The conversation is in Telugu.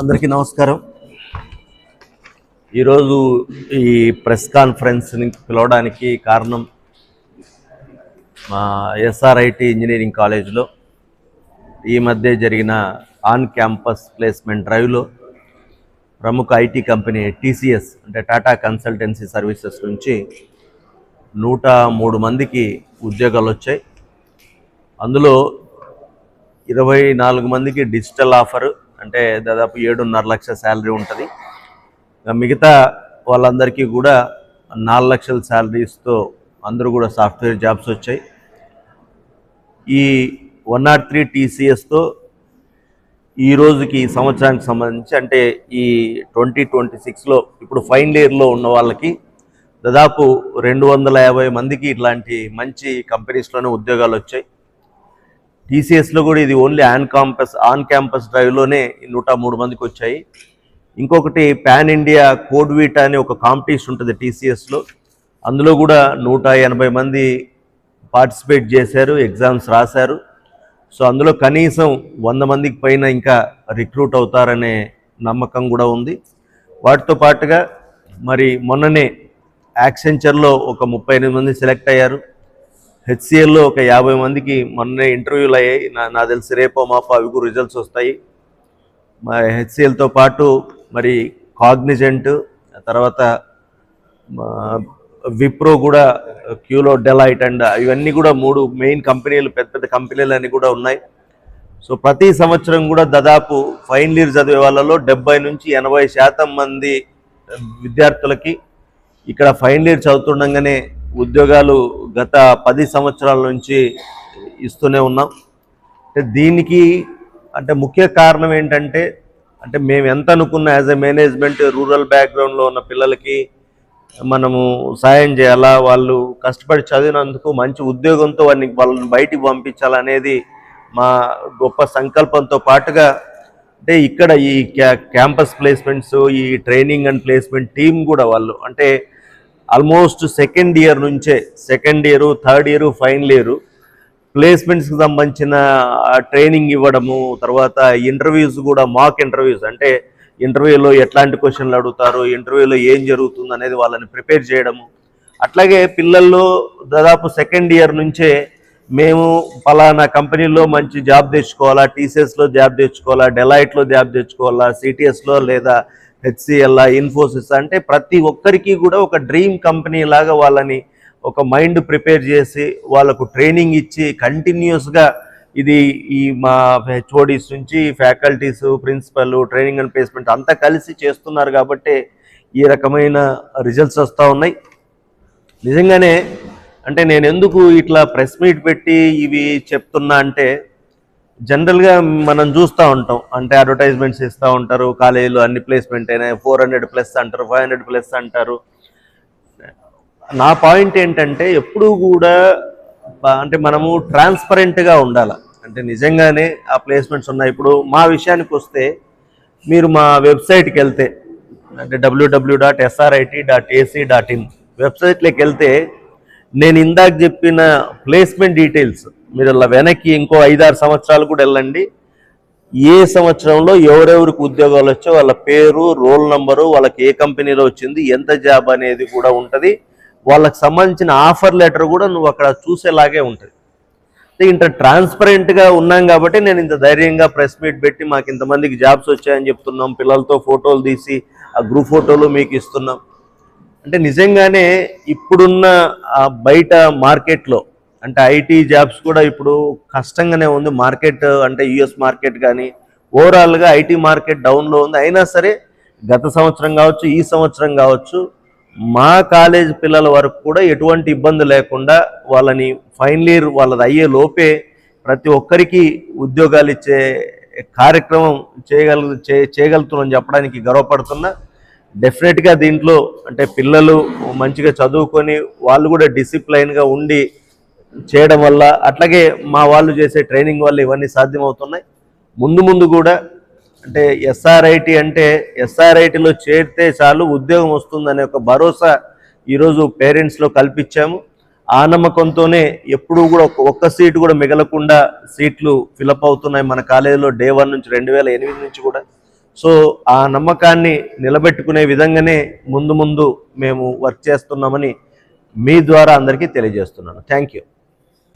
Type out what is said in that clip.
అందరికీ నమస్కారం. ఈరోజు ఈ ప్రెస్ కాన్ఫరెన్స్ని పిలవడానికి కారణం మా ఎస్ఆర్ఐటి ఇంజనీరింగ్ కాలేజ్లో ఈ మధ్య జరిగిన ఆన్ క్యాంపస్ ప్లేస్మెంట్ డ్రైవ్లో ప్రముఖ ఐటీ కంపెనీ టీసీఎస్ అంటే టాటా కన్సల్టెన్సీ సర్వీసెస్ నుంచి నూట మూడు మందికి ఉద్యోగాలు వచ్చాయి. అందులో ఇరవై నాలుగు మందికి డిజిటల్ ఆఫరు అంటే దాదాపు ఏడున్నర లక్ష శాలరీ ఉంటుంది. మిగతా వాళ్ళందరికీ కూడా నాలుగు లక్షల శాలరీస్తో అందరూ కూడా సాఫ్ట్వేర్ జాబ్స్ వచ్చాయి. ఈ వన్ నాట్ త్రీ టీసీఎస్తో ఈ రోజుకి ఈ సంవత్సరానికి సంబంధించి అంటే ఈ ట్వంటీ ట్వంటీ సిక్స్లో ఇప్పుడు ఫైనల్ ఇయర్లో ఉన్న వాళ్ళకి దాదాపు రెండు వందల యాభై మందికి ఇట్లాంటి మంచి కంపెనీస్లోనే ఉద్యోగాలు వచ్చాయి. టీసీఎస్లో కూడా ఇది only on campus on campus డ్రైవ్లోనే నూట మూడు మందికి వచ్చాయి. ఇంకొకటి పాన్ ఇండియా కోడ్ వీట్ అనే ఒక కాంపిటీషన్ ఉంటుంది టీసీఎస్లో అందులో కూడా నూట ఎనభై మంది పార్టిసిపేట్ చేశారు ఎగ్జామ్స్ రాశారు. సో అందులో కనీసం వంద మందికి పైన ఇంకా రిక్రూట్ అవుతారనే నమ్మకం కూడా ఉంది. వాటితో పాటుగా మరి మొన్ననే యాక్సెంచర్లో ఒక ముప్పై ఎనిమిది మంది సెలెక్ట్ అయ్యారు. హెచ్సిఎల్లో ఒక యాభై మందికి మొన్నే ఇంటర్వ్యూలు అయ్యాయి. నా నాకు తెలిసి రేపో మాపో అవి కూడా రిజల్ట్స్ వస్తాయి. మరి హెచ్సిఎల్తో పాటు మరి కాగ్నిజెంట్ తర్వాత మా విప్రో కూడా క్యూలో డెలైట్ అండ్ ఇవన్నీ కూడా మూడు మెయిన్ కంపెనీలు పెద్ద పెద్ద కంపెనీలు అన్నీ కూడా ఉన్నాయి. సో ప్రతి సంవత్సరం కూడా దాదాపు ఫైనల్ ఇయర్ చదివే వాళ్ళలో డెబ్బై నుంచి ఎనభై శాతం మంది విద్యార్థులకి ఇక్కడ ఫైనల్ ఇయర్ చదువుతుండగానే ఉద్యోగాలు గత పది సంవత్సరాల నుంచి ఇస్తూనే ఉన్నాం. అంటే దీనికి అంటే ముఖ్య కారణం ఏంటంటే అంటే మేము ఎంత అనుకున్న యాజ్ ఎ మేనేజ్మెంట్ రూరల్ బ్యాక్గ్రౌండ్లో ఉన్న పిల్లలకి మనము సాయం చేయాలా వాళ్ళు కష్టపడి చదివినందుకు మంచి ఉద్యోగంతో వారిని వాళ్ళని బయటికి పంపించాలనేది మా గొప్ప సంకల్పంతో పాటుగా అంటే ఇక్కడ ఈ క్యా క్యాంపస్ ప్లేస్మెంట్స్ ఈ ట్రైనింగ్ అండ్ ప్లేస్మెంట్ టీం కూడా వాళ్ళు అంటే ఆల్మోస్ట్ సెకండ్ ఇయర్ నుంచే second year third year final year ప్లేస్మెంట్స్కి సంబంధించిన ట్రైనింగ్ ఇవ్వడము తర్వాత ఇంటర్వ్యూస్ కూడా మాక్ ఇంటర్వ్యూస్ అంటే ఇంటర్వ్యూలో ఎట్లాంటి క్వశ్చన్లు అడుగుతారు ఇంటర్వ్యూలో ఏం జరుగుతుంది అనేది వాళ్ళని ప్రిపేర్ చేయడము. అట్లాగే పిల్లల్లో దాదాపు సెకండ్ ఇయర్ నుంచే మేము పలానా కంపెనీలో మంచి జాబ్ తెచ్చుకోవాలా టీసీఎస్లో జాబ్ తెచ్చుకోవాలా డెలైట్లో జాబ్ తెచ్చుకోవాలా సిటీఎస్లో లేదా హెచ్సిఎల్ ఇన్ఫోసిస్ అంటే ప్రతి ఒక్కరికి కూడా ఒక డ్రీమ్ కంపెనీ లాగా వాళ్ళని ఒక మైండ్ ప్రిపేర్ చేసి వాళ్ళకు ట్రైనింగ్ ఇచ్చి కంటిన్యూస్గా ఇది ఈ మా హెచ్ఓడిస్ నుంచి faculties principal training and placement అంతా కలిసి చేస్తున్నారు కాబట్టి ఈ రకమైన రిజల్ట్స్ వస్తూ ఉన్నాయి. నిజంగానే అంటే నేను ఎందుకు ఇట్లా ప్రెస్ మీట్ పెట్టి ఇవి చెప్తున్నా అంటే జనరల్గా మనం చూస్తూ ఉంటాం. అంటే అడ్వర్టైజ్మెంట్స్ ఇస్తూ ఉంటారు. కాలేజీలో అన్ని ప్లేస్మెంట్ అయినాయి. ఫోర్ హండ్రెడ్ ప్లస్ అంటారు. ఫైవ్ హండ్రెడ్ ప్లస్ అంటారు. నా పాయింట్ ఏంటంటే ఎప్పుడూ కూడా అంటే మనము ట్రాన్స్పరెంట్గా ఉండాలి. అంటే నిజంగానే ఆ ప్లేస్మెంట్స్ ఉన్నాయి. ఇప్పుడు మా విషయానికి వస్తే మీరు మా వెబ్సైట్కి వెళ్తే అంటే WW dot SRIT dot AC dot in వెబ్సైట్లోకి వెళ్తే నేను ఇందాక చెప్పిన ప్లేస్మెంట్ డీటెయిల్స్ మీరు అలా వెనక్కి ఇంకో ఐదారు సంవత్సరాలు కూడా వెళ్ళండి. ఏ సంవత్సరంలో ఎవరెవరికి ఉద్యోగాలు వచ్చో వాళ్ళ పేరు రోల్ నంబరు వాళ్ళకి ఏ కంపెనీలో వచ్చింది ఎంత జాబ్ అనేది కూడా ఉంటుంది. వాళ్ళకి సంబంధించిన ఆఫర్ లెటర్ కూడా నువ్వు అక్కడ చూసేలాగే ఉంటుంది. ఇంత ట్రాన్స్పరెంట్గా ఉన్నాం కాబట్టి నేను ఇంత ధైర్యంగా ప్రెస్ మీట్ పెట్టి మాకు ఇంతమందికి జాబ్స్ వచ్చాయని చెప్తున్నాం పిల్లలతో ఫోటోలు తీసి ఆ గ్రూప్ ఫోటోలు మీకు ఇస్తున్నాం. అంటే నిజంగానే ఇప్పుడున్న బయట మార్కెట్లో అంటే ఐటీ జాబ్స్ కూడా ఇప్పుడు కష్టంగానే ఉంది. మార్కెట్ అంటే యుఎస్ మార్కెట్ కానీ ఓవరాల్గా ఐటీ మార్కెట్ డౌన్లో ఉంది. అయినా సరే గత సంవత్సరం కావచ్చు ఈ సంవత్సరం కావచ్చు మా కాలేజ్ పిల్లల వరకు కూడా ఎటువంటి ఇబ్బంది లేకుండా వాళ్ళని ఫైనల్ ఇయర్ వాళ్ళది అయ్యే లోపే ప్రతి ఒక్కరికి ఉద్యోగాలు ఇచ్చే కార్యక్రమం చేయగల చేయగలుగుతున్నాం చెప్పడానికి గర్వపడుతున్నా. డెఫినెట్గా దీంట్లో అంటే పిల్లలు మంచిగా చదువుకొని వాళ్ళు కూడా డిసిప్లైన్గా ఉండి చేయడం వల్ల అట్లాగే మా వాళ్ళు చేసే ట్రైనింగ్ వల్ల ఇవన్నీ సాధ్యమవుతున్నాయి. ముందు ముందు కూడా అంటే ఎస్ఆర్ఐటి అంటే ఎస్ఆర్ఐటిలో చేరితే చాలు ఉద్యోగం వస్తుందనే ఒక భరోసా ఈరోజు పేరెంట్స్లో కల్పించాము. ఆ నమ్మకంతోనే ఎప్పుడూ కూడా ఒక్క- ఒక్క సీటు కూడా మిగలకుండా సీట్లు ఫిలప్ అవుతున్నాయి మన కాలేజీలో డే వన్ నుంచి రెండు వేల ఎనిమిది నుంచి కూడా. సో ఆ నమ్మకాన్ని నిలబెట్టుకునే విధంగానే ముందు ముందు మేము వర్క్ చేస్తున్నామని మీ ద్వారా అందరికీ తెలియజేస్తున్నాను. Thank you